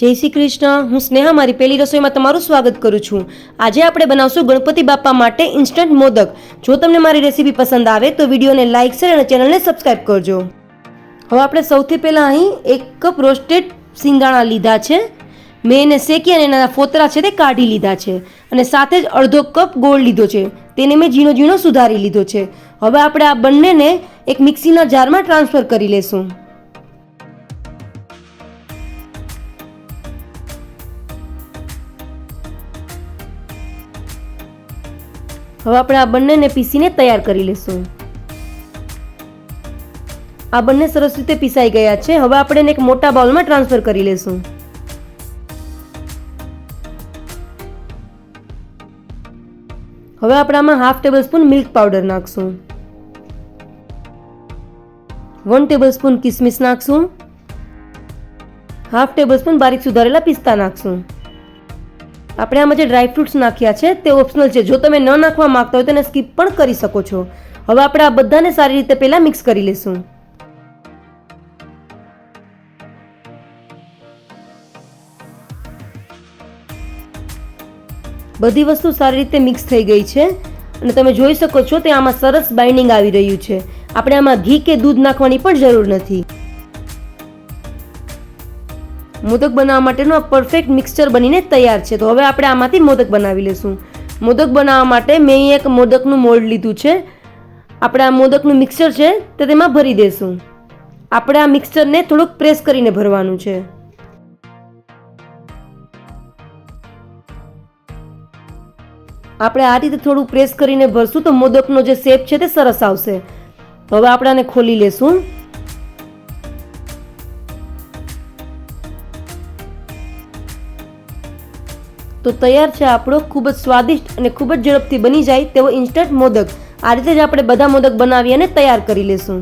જય શ્રી કૃષ્ણ. હું સ્નેહા, મારી પહેલી રસોઈમાં તમારું સ્વાગત કરું છું. આજે આપણે બનાવશું ગણપતિ બાપા માટે ઇન્સ્ટન્ટ મોદક. જો તમને મારી રેસીપી પસંદ આવે, તો વિડીયોને લાઇક શેર અને ચેનલને સબસ્ક્રાઈબ કરજો. હવે આપણે સૌથી પહેલાં અહીં એક કપ રોસ્ટેડ સિંગાણા લીધા છે. મેં એને શેકી અને એના ફોતરા છે તે કાઢી લીધા છે. અને સાથે જ અડધો કપ ગોળ લીધો છે. તેને મેં ઝીણો ઝીણો સુધારી લીધો છે. હવે આપણે આ બંનેને એક મિક્સીના જારમાં ટ્રાન્સફર કરી લેશું. હવે આપણે આ બંનેને પીસીને તૈયાર કરી લેશું. આ બંને સરસ રીતે પીસાઈ ગયા છે. હવે આપણે એક મોટા બાઉલમાં ટ્રાન્સફર કરી લેશું. હવે આપણે આમાં half tablespoon milk powder નાખશું. વન ટેબલ સ્પૂન કિસમિસ નાખશું. હાફ ટેબલ સ્પૂન બારીક સુધારેલા પિસ્તા નાખશું. આપણે આમાં જે ડ્રાયફ્રૂટ્સ નાખ્યા છે, તે ઓપ્શનલ છે. જો તમે ન નાખવા માગતા હોય તો એને સ્કીપ પણ કરી શકો છો. હવે આપણે આ બધાને સારી રીતે પહેલાં મિક્સ કરી લઈશું. બધી વસ્તુ સારી રીતે મિક્સ થઈ ગઈ છે અને તમે જોઈ શકો છો તે આમાં સરસ બાઇન્ડિંગ આવી રહ્યું છે. આપણે આમાં ઘી કે દૂધ નાખવાની પણ જરૂર નથી. મોદક બનાવવા માટેનું પરફેક્ટ મિક્સચર બનીને તૈયાર છે. તો હવે આપણે આમાંથી મોદક બનાવી લઈશું. મોદક બનાવવા માટે મેં એક મોદકનું મોલ્ડ લીધું છે. આપણે આ મોદકનું મિક્સચર છે તે તેમાં ભરી દઈશું. આપણે આ મિક્સચરને થોડુંક પ્રેસ કરીને ભરવાનું છે. આપણે આ રીતે થોડું પ્રેસ કરીને ભરશું તો મોદકનો જે શેપ છે તે સરસ આવશે. હવે આપણે આને ખોલી લેશું. તો તૈયાર છે આપણો ખૂબ જ સ્વાદિષ્ટ અને ખૂબ જ ઝડપથી બની જાય તેવો ઇન્સ્ટન્ટ મોદક. આ રીતે જ આપણે બધા મોદક બનાવી અને તૈયાર કરી લેશું.